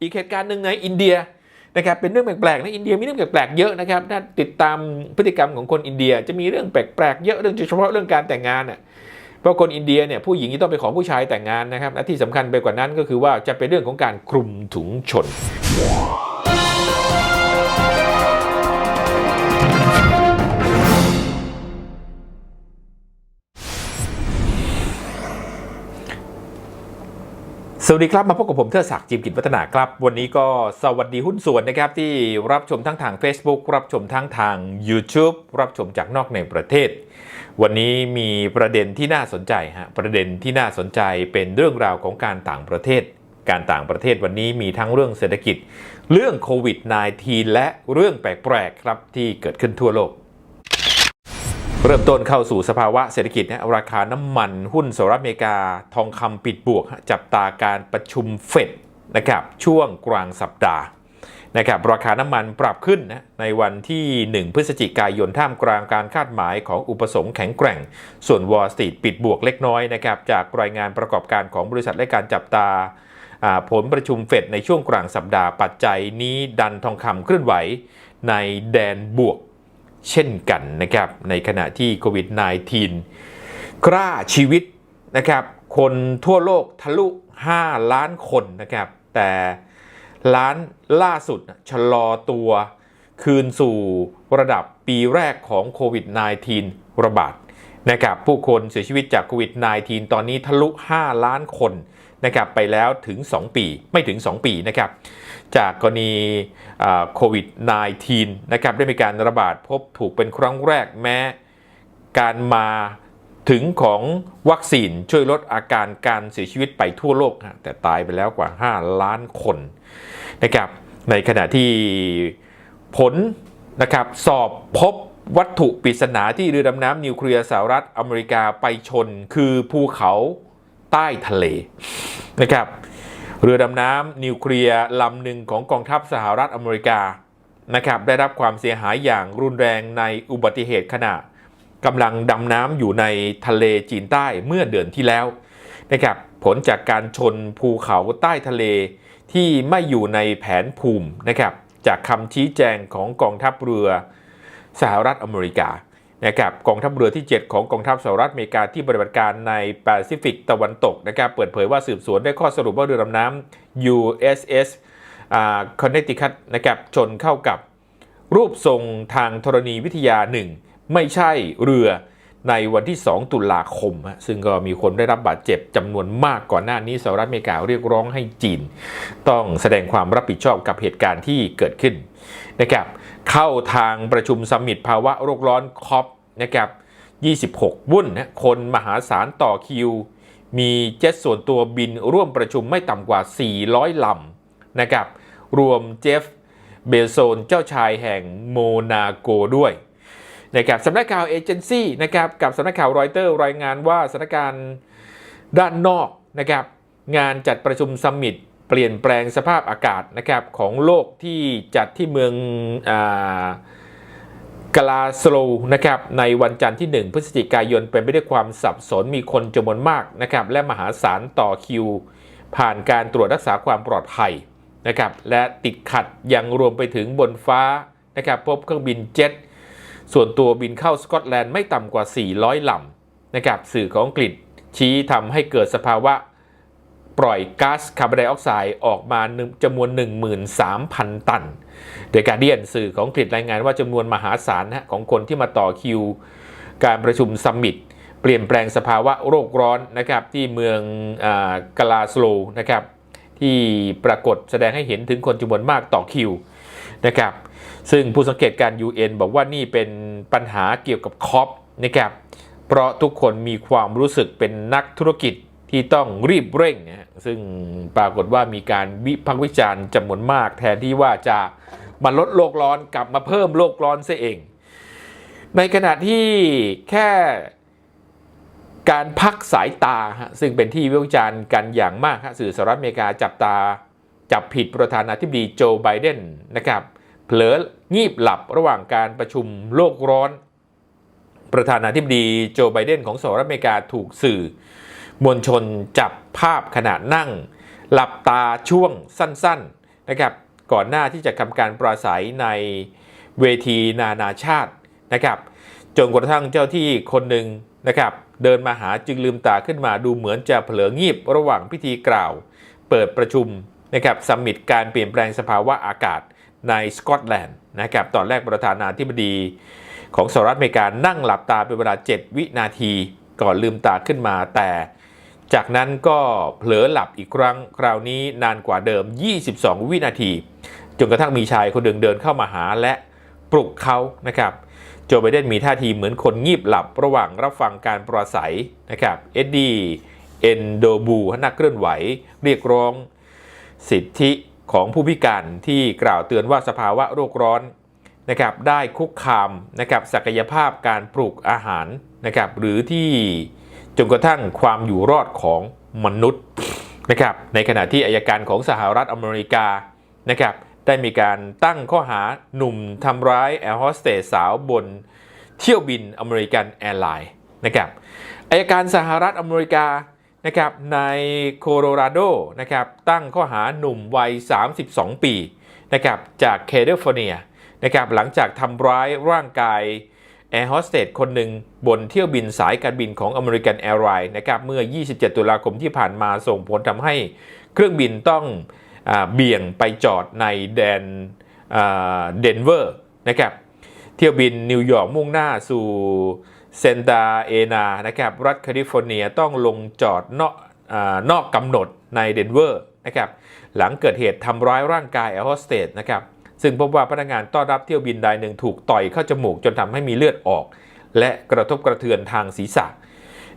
อีกเหตุการณ์หนึ่งในอินเดียนะครับเป็นเรื่องแปลกๆนะอินเดียมีเรื่องแปลกๆเยอะนะครับถ้าติดตามพฤติกรรมของคนอินเดียจะมีเรื่องแปลกๆเยอะเรื่องโดยเฉพาะเรื่องการแต่งงานน่ะเพราะคนอินเดียเนี่ยผู้หญิงที่ต้องไปขอผู้ชายแต่งงานนะครับและที่สำคัญไปกว่านั้นก็คือว่าจะเป็นเรื่องของการคลุมถุงชน วัสดีครับ มาพบกับผมเทิดศักดิ์จิมกิจวัฒนาครับ วันนี้ก็สวัสดีหุ้นส่วนนะครับที่รับชมทั้งทาง Facebook รับชมทั้งทาง YouTube รับชมจากนอกในประเทศ วันนี้มีประเด็นที่น่าสนใจฮะประเด็นที่น่าสนใจเป็นเรื่องราวของการต่างประเทศ การต่างประเทศวันนี้มีทั้งเรื่องเศรษฐกิจ เรื่องโควิด -19 และเรื่องแปลกๆครับที่เกิดขึ้นทั่วโลก เริ่มต้นเข้าสู่สภาวะเศรษฐกิจนะราคาน้ำมันหุ้นสหรัฐอเมริกาทองคำปิดบวก จับตาการประชุมเฟดนะครับช่วงกลางสัปดาห์นะครับราคาน้ำมันปรับขึ้นนะในวันที่ 1 พฤศจิกายนท่ามกลางการคาดหมายของอุปสงค์แข็งแกร่ง ส่วน Wall Street ปิดบวกเล็กน้อยนะครับจากรายงานประกอบการของบริษัทและการจับตาผลประชุมเฟดในช่วงกลางสัปดาห์ปัจจัยนี้ดันทองคำเคลื่อนไหวในแดนบวก เช่นกันนะครับในขณะที่โควิด -19 กล้าชีวิตนะครับคนทั่วโลกทะลุ 5 ล้านคนนะครับแต่ล้านล่าสุดชะลอตัวคืนสู่ระดับปีแรกของโควิด -19 ระบาดนะครับผู้คนเสียชีวิตจากโควิด -19 ตอนนี้ทะลุ 5 ล้านคน นะครับไปแล้วถึง 2 ปีไม่ถึง 2 ปีนะครับจากกรณีโควิด -19 นะครับได้มีการระบาดพบถูกเป็นครั้งแรกแม้การมาถึงของวัคซีนช่วยลดอาการการเสียชีวิตไปทั่วโลก แต่ตายไปแล้วกว่า 5 ล้านคนนะครับในขณะที่ผลนะครับสอบพบวัตถุปริศนาที่เรือดำน้ำนิวเคลียร์สหรัฐอเมริกาไปชน คือภูเขา ใต้ทะเลนะครับเรือดำน้ำนิวเคลียร์ลำหนึ่งของกองทัพสหรัฐอเมริกานะครับได้รับความเสียหายอย่างรุนแรงในอุบัติเหตุขณะกำลังดำน้ำอยู่ในทะเลจีนใต้เมื่อเดือนที่แล้วนะครับผลจากการชนภูเขาใต้ทะเลที่ไม่อยู่ในแผนภูมินะครับจากคำชี้แจงของกองทัพเรือสหรัฐอเมริกา นะครับกองทัพเรือที่ 7 ของกองทัพสหรัฐอเมริกาที่ปฏิบัติการในแปซิฟิกตะวันตกนะครับเปิดเผยว่าสืบสวนได้ข้อสรุปว่าเรือดำน้ำ USS คอนเนติคัตนะครับชนเข้ากับรูปทรงทางธรณีวิทยาหนึ่งไม่ใช่เรือในวันที่ 2 ตุลาคม ซึ่งก็มีคนได้รับบาดเจ็บจำนวนมากก่อนหน้านี้สหรัฐอเมริกาเรียกร้องให้จีน ต้องแสดงความรับผิดชอบกับเหตุการณ์ที่เกิดขึ้นนะครับ เข้าทางประชุมสมิตภาวะโลกร้อนคอปนะครับ 26 วุ่นนะคนมหาศาลต่อคิว มีเจ็ตส่วนตัวบินร่วมประชุมไม่ต่ำกว่า 400 ลำนะครับ รวมเจฟเบโซนเจ้าชายแห่งโมนาโกด้วยนะครับสำนักข่าวเอเจนซี่นะครับกับสำนักข่าวรอยเตอร์รายงานว่าสถานการณ์ด้านนอกนะครับงานจัดประชุมซัมมิต เปลี่ยนแปลงสภาพอากาศนะครับของโลกที่จัดที่เมืองอากลาสโลนะครับในวันจันทร์ที่ 1 พฤศจิกายนเป็นไปด้วยความสับสนมีคนจำนวนมากนะครับและมหาศาลต่อคิว ผ่านการตรวจรักษาความปลอดภัยนะครับและติดขัดยังรวมไปถึงบนฟ้านะครับพบเครื่องบินเจ็ตส่วนตัวบินเข้าสกอตแลนด์ไม่ต่ำกว่า 400 ลำนะครับสื่อของอังกฤษชี้ทำให้เกิดสภาวะ ปล่อยก๊าซคาร์บอนไดออกไซด์ออกมาจำนวน 13,000 ตันเดอะการเดียนสื่อของอังกฤษรายงานว่าจำนวนมหาศาลนะของคนที่มาต่อคิว การประชุมซัมมิตเปลี่ยนแปลงสภาวะโรคร้อนนะครับที่เมืองกลาสโลนะครับที่ปรากฏแสดงให้เห็นถึงคนจำนวนมากต่อคิวนะครับซึ่งผู้สังเกตการ UN บอกว่านี่เป็นปัญหาเกี่ยวกับคอปนะครับเพราะทุกคนมีความรู้สึกเป็นนักธุรกิจ ที่ต้องรีบเร่งนะซึ่งปรากฏว่ามีการวิพากษ์วิจารณ์จำนวนมาก แทนที่ว่าจะมาลดโลกร้อนกลับมาเพิ่มโลกร้อนซะเอง ในขณะที่แค่การพักสายตา ซึ่งเป็นที่วิจารณ์กันอย่างมาก สื่อสหรัฐอเมริกาจับตา จับผิดประธานาธิบดีโจไบเดนนะครับ เผลองีบหลับระหว่างการประชุมโลกร้อน ประธานาธิบดีโจไบเดนของสหรัฐอเมริกาถูกสื่อ มวลชนจับภาพขณะนั่ง หลับตาช่วงสั้นๆนะครับก่อนหน้าที่จะทำการปราศัยในเวทีนานาชาตินะครับจนกระทั่งเจ้าที่คนหนึ่งนะครับเดินมาหาจึงลืมตาขึ้นมาดูเหมือนจะเผลองีบระหว่างพิธีกล่าว เปิดประชุมนะครับสัมมิตการเปลี่ยนแปลงสภาวะอากาศในสกอตแลนด์นะครับตอนแรกประธานาธิบดีของสหรัฐอเมริกานั่งหลับตาเป็นเวลา 7 วินาที ก่อนลืมตาขึ้นมาแต่ จากนั้นก็เผลอหลับอีกครั้งคราวนี้นานกว่าเดิม 22 วินาที จนกระทั่งมีชายคนหนึ่งเดินเข้ามาหาและปลุกเขานะครับโจไบเดนมีท่าทีเหมือนคนงีบหลับระหว่างรับฟังการปราศัยนะครับเอ็ดดี้เอนโดบูนักเคลื่อนไหว เรียกร้องสิทธิของผู้พิการที่กล่าวเตือนว่าสภาวะโรคร้อนนะครับได้คุกคามนะครับศักยภาพการปลูกอาหารนะครับหรือที่ จนกระทั่งความอยู่รอดของมนุษย์นะครับในขณะที่อายการของสหรัฐอเมริกานะครับได้มีการตั้งข้อหาหนุ่มทำร้ายแอร์โฮสเตสสาวบนเที่ยวบินอเมริกันแอร์ไลน์นะครับอายการสหรัฐอเมริกานะครับในโคโลราโดนะครับตั้งข้อหาหนุ่มวัย 32 ปีนะครับจากแคลิฟอร์เนียนะครับหลังจากทำร้ายร่างกาย แอร์โฮสเตสคนหนึ่งบนเที่ยวบินสายการบินของอเมริกันแอร์ไลน์นะครับเมื่อ 27 ตุลาคมที่ผ่านมาส่งผลทำให้เครื่องบินต้องอเบี่ยงไปจอดในแดนเดนเวอร์นะครับเที่ยวบินนิวยอร์กมุ่งหน้าสู่เซนตาเอนานะครับรัฐแคลิฟอร์เนียต้องลงจอดนอกอนอกกำหนดในเดนเวอร์นะครับหลังเกิดเหตุทำร้ายร่างกายแอร์โฮสเตสนะครับ ซึ่งพบว่าพนักงานต้อนรับเที่ยวบินรายหนึ่งถูกต่อยเข้าจมูกจนทำให้มีเลือดออก และกระทบกระเทือนทางศีรษะ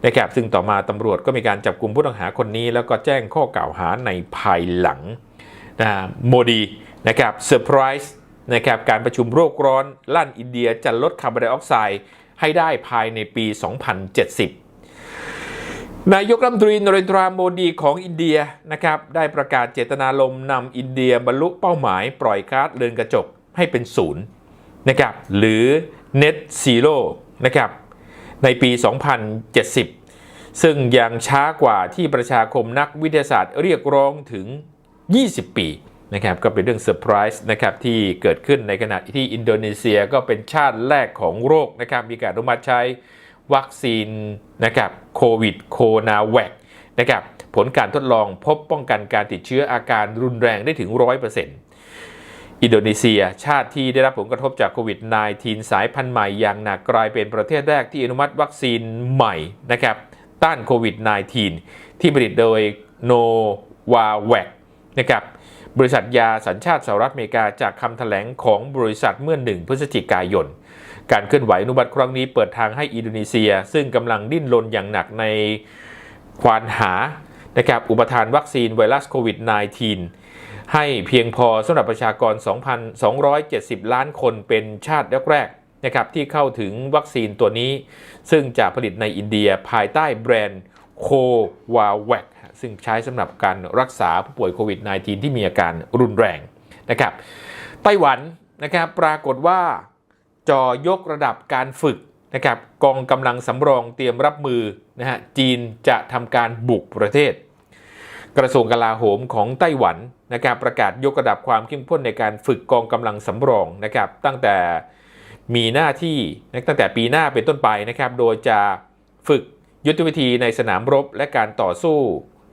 นะครับซึ่งต่อมาตำรวจก็มีการจับกลุ่มผู้ต้องหาคนนี้ แล้วก็แจ้งข้อกล่าวหาในภายหลังนะโมดีนะครับเซอร์ไพรส์นะครับการประชุมโรคร้อนลั่นอินเดียจะลดคาร์บอนไดออกไซด์ให้ได้ภายในปี 2070 นายกรัฐมนตรีนเรนทราโมดีของอินเดียนะครับได้ประกาศเจตนารมณ์นำอินเดียบรรลุเป้าหมายปล่อยก๊าซเรือนกระจกให้เป็นศูนย์นะครับหรือ Net Zero นะครับในปี 2070 ซึ่งยังช้ากว่าที่ประชาคมนักวิทยาศาสตร์เรียกร้องถึง 20 ปีนะครับก็เป็นเรื่องเซอร์ไพรส์นะครับที่เกิดขึ้นในขณะที่อินโดนีเซียก็เป็นชาติแรกของโลกนะครับมีการอนุมัติใช้ วัคซีนนะครับโควิดโคนาแวคนะครับผลการทดลองพบป้องกันการติดเชื้ออาการรุนแรงได้ถึง 100%อินโดนีเซีย ชาติที่ได้รับผลกระทบจากโควิด -19 สายพันธุ์ใหม่อย่างหนักกลายเป็นประเทศแรกที่อนุมัติวัคซีนใหม่นะครับต้านโควิด -19 ที่ผลิตโดยโนวาแวคนะครับบริษัทยาสัญชาติสหรัฐอเมริกาจากคำแถลงของบริษัทเมื่อหนึ่งพฤศจิกายน การเคลื่อนไหวอนุบัติครั้งนี้เปิดทางให้อินโดนีเซีย ซึ่งกำลังดิ้นรนอย่างหนักในควานหานะครับอุปทานวัคซีนไวรัสโควิด -19 ให้เพียงพอสำหรับประชากร 2,270 ล้านคนเป็นชาติแรกๆนะครับที่เข้าถึงวัคซีนตัวนี้ ซึ่งจะผลิตในอินเดียภายใต้แบรนด์โควาแวคซึ่งใช้สำหรับการรักษาผู้ป่วยโควิด -19 ที่มีอาการรุนแรงนะครับไต้หวันนะครับปรากฏว่า จอยกระดับการฝึกนะครับกองกำลังสำรองเตรียมรับมือนะฮะจีนจะทำการบุกประเทศ กระทรวงกลาโหมของไต้หวันนะครับประกาศยกระดับความเข้มข้นในการฝึกกองกำลังสำรองนะครับตั้งแต่มีหน้าที่ตั้งแต่ปีหน้าเป็นต้นไปนะครับโดยจะฝึกยุทธวิธีในสนามรบและการต่อสู้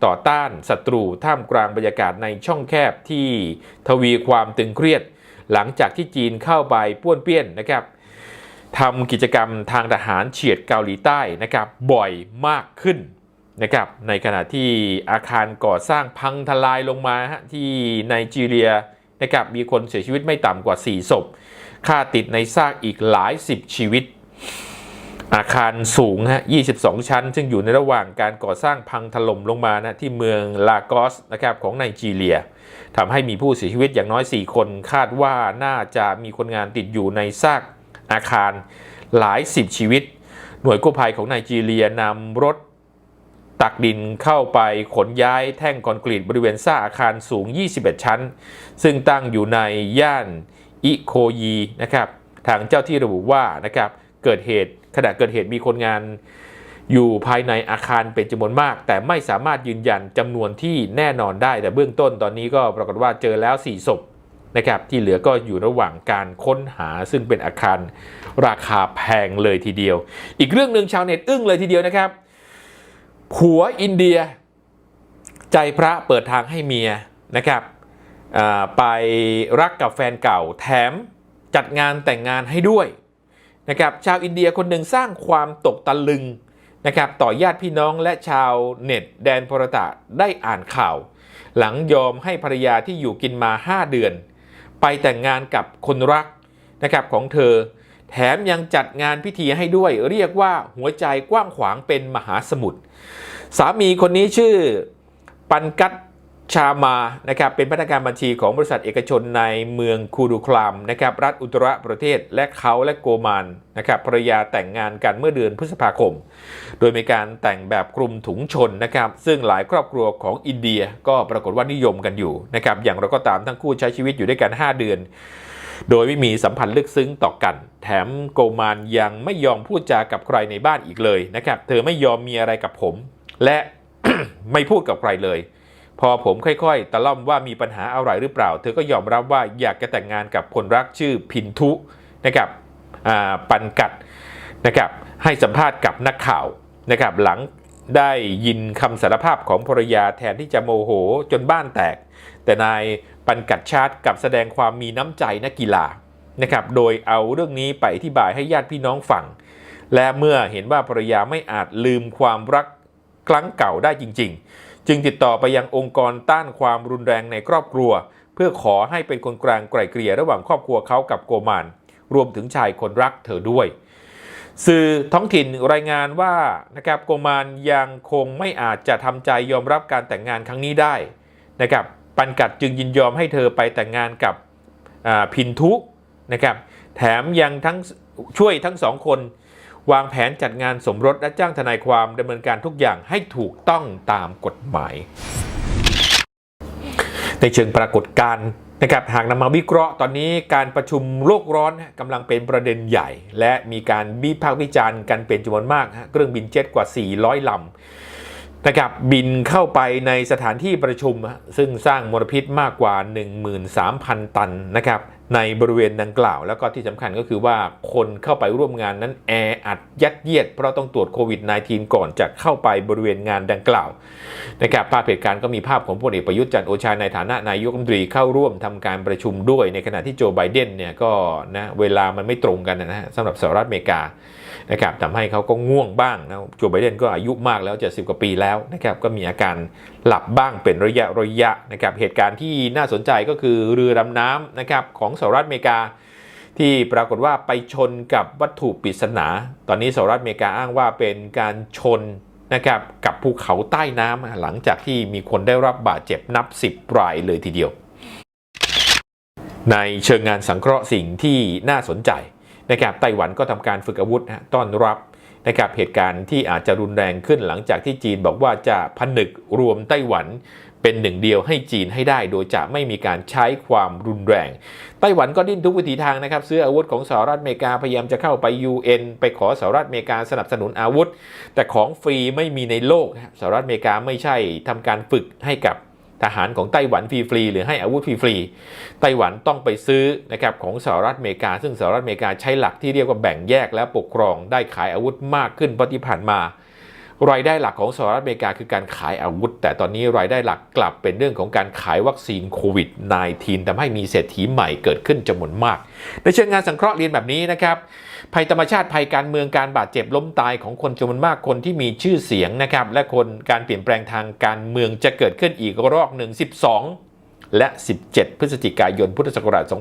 ต่อต้านศัตรูท่ามกลางบรรยากาศในช่องแคบที่ทวีความตึงเครียด หลังจากที่จีนเข้าไปป้วนเปี้ยนนะครับทำกิจกรรมทางทหารเฉียดเกาหลีใต้นะครับบ่อยมากขึ้นนะครับในขณะที่อาคารก่อสร้างพังทลายลงมาฮะที่ไนจีเรียนะครับมีคนเสียชีวิตไม่ต่ำกว่า 4 ศพค่าติดในซากอีกหลายสิบชีวิต อาคารสูงฮะ 22 ชั้น ซึ่งอยู่ในระหว่างการก่อสร้างพังถล่มลงมานะที่เมืองลากอสนะครับของไนจีเรีย ทำให้มีผู้เสียชีวิตอย่างน้อย 4 คนคาดว่าน่าจะมีคนงานติดอยู่ในซากอาคารหลายสิบชีวิต หน่วยกู้ภัยของไนจีเรียนำรถตักดินเข้าไปขนย้ายแท่งคอนกรีตบริเวณซากอาคารสูง 21 ชั้น ซึ่งตั้งอยู่ในย่านอิโคยีนะครับ ทางเจ้าที่ระบุว่านะครับเกิดเหตุขณะเกิดเหตุมีคนงาน อยู่ภายในอาคารเป็นจำนวนมาก แต่ไม่สามารถยืนยันจำนวนที่แน่นอนได้ แต่เบื้องต้นตอนนี้ก็ปรากฏว่าเจอแล้ว 4 ศพนะครับที่เหลือก็อยู่ระหว่างการค้นหาซึ่งเป็นอาคารราคาแพงเลยทีเดียว อีกเรื่องหนึ่งชาวเน็ตอึ้งเลยทีเดียวนะครับผัวอินเดีย ใจพระเปิดทางให้เมียนะครับไปรักกับแฟนเก่าแถมจัดงานแต่งงานให้ด้วยนะครับชาวอินเดียคนหนึ่งสร้างความตกตะลึง นะครับต่อญาติพี่น้องและชาวเน็ตแดนพรตะได้อ่านข่าว หลังยอมให้ภรรยาที่อยู่กินมา 5 เดือน ไปแต่งงานกับคนรักนะครับของเธอ แถมยังจัดงานพิธีให้ด้วย เรียกว่าหัวใจกว้างขวางเป็นมหาสมุทรสามีคนนี้ชื่อ ปันกัต ชามานะครับเป็นพนักงานบัญชีของบริษัทเอกชนในเมืองคูดูคลามนะครับรัฐอุตรประเทศและเขาและโกมานนะครับภรรยาแต่งงานกันเมื่อเดือนพฤษภาคม โดยมีการแต่งแบบคลุมถุงชนนะครับซึ่งหลายครอบครัวของอินเดียก็ปรากฏว่านิยมกันอยู่นะครับอย่างไราก็ตามทั้งคู่ใช้ชีวิตอยู่ด้วยกัน 5 เดือน โดยไม่มีสัมพันธ์ลึกซึ้งต่อกัน แถมโกมานยังไม่ยอมพูดจากับใครในบ้านอีกเลยนะครับเธอไม่ยอมมีอะไรกับผม และไม่พูดกับใครเลย พอผมค่อยๆ ตะล่อมว่ามีปัญหาอะไรหรือเปล่า เธอก็ยอมรับว่าอยากจะแต่งงานกับคนรักชื่อพินทุนะครับปันกัดนะครับให้สัมภาษณ์กับนักข่าวนะครับหลังได้ยินคำสารภาพของภรรยาแทนที่จะโมโหจนบ้านแตก แต่นายปันกัดชาติกับแสดงความมีน้ำใจนักกีฬานะครับโดยเอาเรื่องนี้ไปอธิบายให้ญาติพี่น้องฟัง และเมื่อเห็นว่าภรรยาไม่อาจลืมความรักครั้งเก่าได้จริง ๆ จึงติดต่อไปยังองค์กรต้านความรุนแรงในครอบครัว เพื่อขอให้เป็นคนกลางไกล่เกลี่ยระหว่างครอบครัวเขากับโกมานรวมถึงชายคนรักเธอด้วย สื่อท้องถิ่นรายงานว่านะครับโกมานยังคงไม่อาจจะทำใจยอมรับการแต่งงานครั้งนี้ได้นะครับปันกัดจึงยินยอมให้เธอไปแต่งงานกับอ่าพินทุนะครับแถมยังทั้งช่วยทั้งสองคน วางแผนจัดงานสมรสและจ้างทนายความดำเนินการทุกอย่างให้ถูกต้องตามกฎหมาย ในเชิงปรากฏการณ์นะครับหากนำมาวิเคราะห์ตอนนี้การประชุมโลกร้อนกำลังเป็นประเด็นใหญ่ และมีการวิพากษ์วิจารณ์กันเป็นจำนวนมากฮะเครื่องบินเจ็ตกว่า 400ลำนะครับบินเข้าไปในสถานที่ประชุม ซึ่งสร้างมลพิษมากกว่า 13,000 ตันนะครับ ในบริเวณดังกล่าว แล้วก็ที่สำคัญก็คือว่าคนเข้าไปร่วมงานนั้นแออัดยัดเยียด เพราะต้องตรวจโควิด -19 ก่อนจะเข้าไปบริเวณงานดังกล่าวนะครับภาพเหตุการณ์ก็มีภาพของพลเอกประยุทธ์จันทร์โอชาในฐานะนายกรัฐมนตรีเข้าร่วมทำการประชุมด้วย ในขณะที่โจไบเดนเนี่ยก็นะเวลามันไม่ตรงกันนะฮะสำหรับสหรัฐอเมริกานะครับทำให้เขาก็ง่วงบ้างนะโจไบเดนก็อายุมากแล้วจะสิบกว่าปีแล้วนะครับก็มีอาการ หลับบ้างเป็นระยะระยะนะครับเหตุการณ์ที่น่าสนใจก็คือเรือดำน้ำนะครับของสหรัฐอเมริกา ที่ปรากฏว่าไปชนกับวัตถุปริศนา ตอนนี้สหรัฐอเมริกาอ้างว่าเป็นการชนนะครับกับภูเขาใต้น้ำหลังจากที่มีคนได้รับบาดเจ็บนับ 10 รายเลยทีเดียว ในเชิงงานสังเคราะห์สิ่งที่น่าสนใจนะครับไต้หวันก็ทำการฝึกอาวุธนะต้อนรับ นะครับเหตุการณ์ที่อาจจะรุนแรงขึ้นหลังจากที่จีนบอกว่าจะผนึกรวมไต้หวันเป็นหนึ่งเดียวให้จีนให้ได้ โดยจะไม่มีการใช้ความรุนแรง ไต้หวันก็ดิ้นทุกวิถีทางนะครับ ซื้ออาวุธของสหรัฐอเมริกาพยายามจะเข้าไป UN ไปขอสหรัฐอเมริกาสนับสนุนอาวุธ แต่ของฟรีไม่มีในโลกสหรัฐอเมริกาไม่ใช่ทำการฝึกให้กับ ทหารของไต้หวันฟรีๆหรือให้อาวุธฟรีๆไต้หวันต้องไปซื้อนะครับของสหรัฐอเมริกา ซึ่งสหรัฐอเมริกาใช้หลักที่เรียกว่าแบ่งแยกและปกครองได้ขายอาวุธมากขึ้นเพราะที่ผ่านมา รายได้หลักของสหรัฐอเมริกาคือการขายอาวุธ แต่ตอนนี้รายได้หลักกลับเป็นเรื่องของการขายวัคซีนโควิด -19 ทำให้มีเศรษฐีใหม่เกิดขึ้นจำนวนมาก ในเชิงงานสังเคราะห์เรียนแบบนี้นะครับ ภัยธรรมชาติภัยการเมืองการบาดเจ็บล้มตายของคนจำนวนมากคนที่มีชื่อเสียงนะครับ และคนการเปลี่ยนแปลงทางการเมืองจะเกิดขึ้นอีกรอบหนึ่ง12 และ 17 พฤศจิกายนพุทธศักราช2564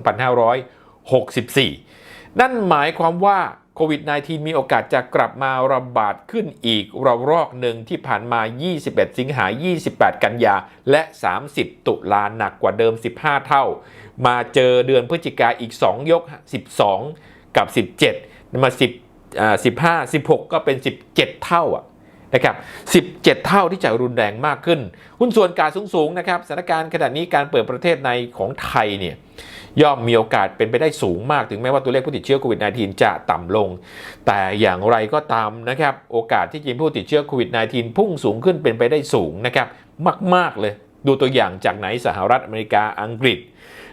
นั่นหมายความว่า โควิด -19 มีโอกาสจะกลับมาระบาดขึ้นอีกระลอกหนึ่งที่ผ่านมา 21 สิงหา 28 กันยา และ 30 ตุลาหนักกว่าเดิม 15 เท่า มาเจอเดือนพฤศจิกาอีก 2 ยก 12 กับ 17 มา 10อ่า15 16 ก็เป็น 17 เท่าอะนะครับ 17 เท่าที่จะรุนแรงมากขึ้น หุ้นส่วนการสูงๆ นะครับ สถานการณ์ขณะนี้การเปิดประเทศในของไทยเนี่ย ย่อมมีโอกาสเป็นไปได้สูงมากถึงแม้ว่าตัวเลขผู้ติดเชื้อโควิด -19 จะต่ำลง แต่อย่างไรก็ตามนะครับ โอกาสที่จะมีผู้ติดเชื้อโควิด -19 พุ่งสูงขึ้นเป็นไปได้สูงนะครับมาก ๆ เลยดูตัวอย่างจากไหนสหรัฐอเมริกาอังกฤษ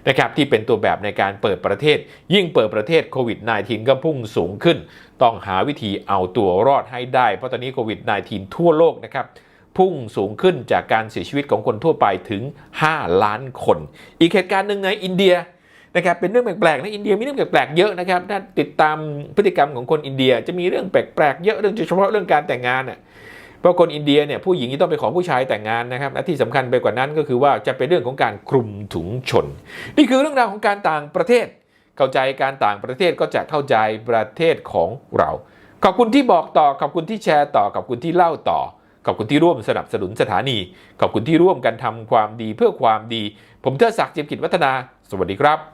นะครับที่เป็นตัวแบบในการเปิดประเทศ ยิ่งเปิดประเทศโควิด -19 ก็พุ่งสูงขึ้น ต้องหาวิธีเอาตัวรอดให้ได้ เพราะตอนนี้โควิด -19 ทั่วโลกนะครับพุ่งสูงขึ้นจากการเสียชีวิตของคนทั่วไปถึง 5 ล้านคน อีกเหตุการณ์หนึ่งในอินเดีย นะครับเป็นเรื่องแปลกๆในอินเดียมีเรื่องแปลกๆเยอะนะครับถ้าติดตามพฤติกรรมของคนอินเดียจะมีเรื่องแปลกๆเยอะเรื่องเฉพาะเรื่องการแต่งงานอะเพราะคนอินเดียเนี่ยผู้หญิงที่ต้องไปขอผู้ชายแต่งงานนะครับและที่สำคัญไปกว่านั้นก็คือว่าจะเป็นเรื่องของการคลุมถุงชน นี่คือเรื่องราวของการต่างประเทศ เข้าใจการต่างประเทศก็จะเข้าใจประเทศของเรา ขอบคุณที่บอกต่อขอบคุณที่แชร์ต่อขอบคุณที่เล่าต่อขอบคุณที่ร่วมสนับสนุนสถานี ขอบคุณที่ร่วมกันทำความดีเพื่อความดี ผมเทิดศักดิ์เจียมกิจวัฒนา สวัสดีครับ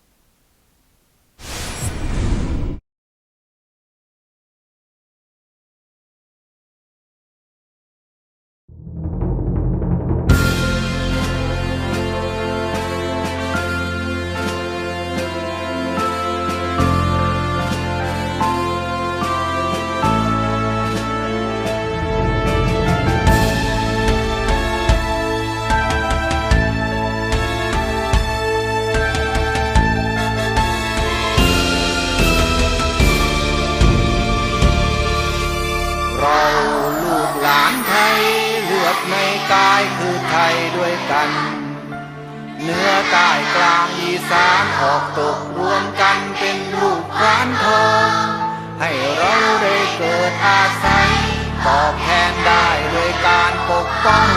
ป้อง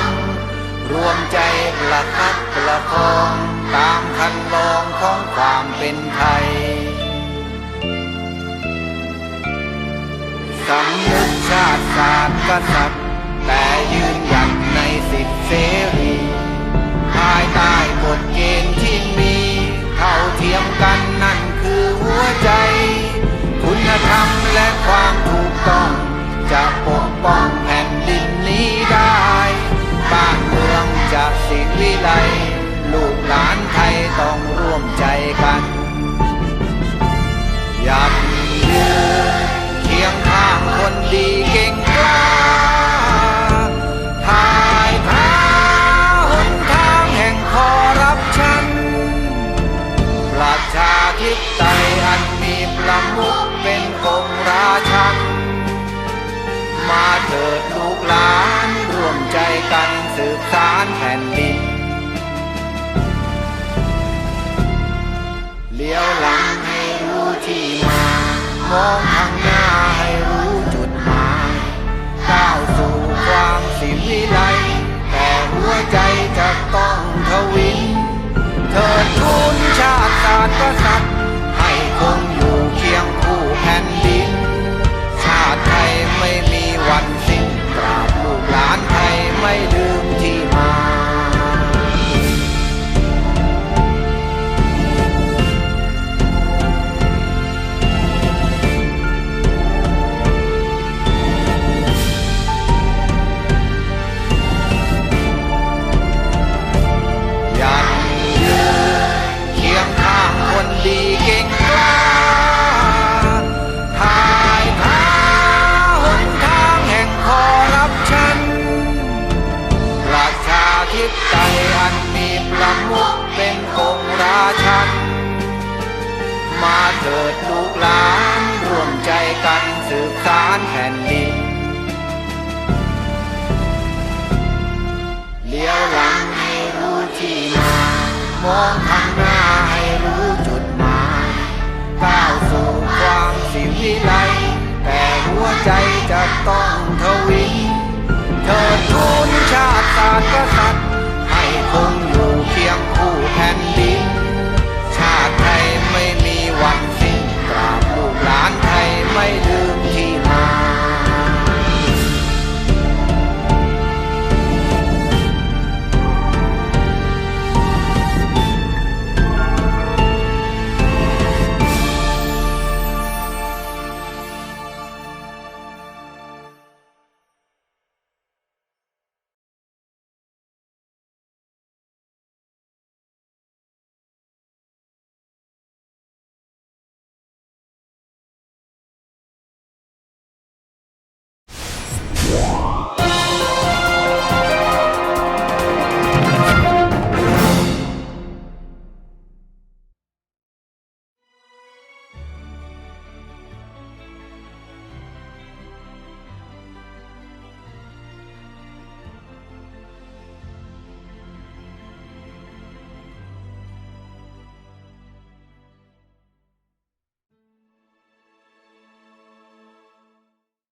รวมใจประคับประคอง ตามคันลองของความเป็นไทยสำนึกชาติศาสตร์กษัตริย์แต่ยืนหยัดในสิทธิเสรี ภายใต้กฎเกณฑ์ที่มีเท่าเทียมกันนั่นคือหัวใจ คุณธรรมและความถูกต้อง จะปกป้องแผ่นดินนี้ได้ องข้างหน้าให้รู้จุดหมายก้าวสู่ความสิวิไลแต่หัวใจจะต้องทวินเถิดทุนชาติศาสตร์กษัตริย์ให้คงอยู่เคียงคู่แผ่นดิน ชาติไทยไม่มีวันสิ้นตราบลูกหลานไทยไม่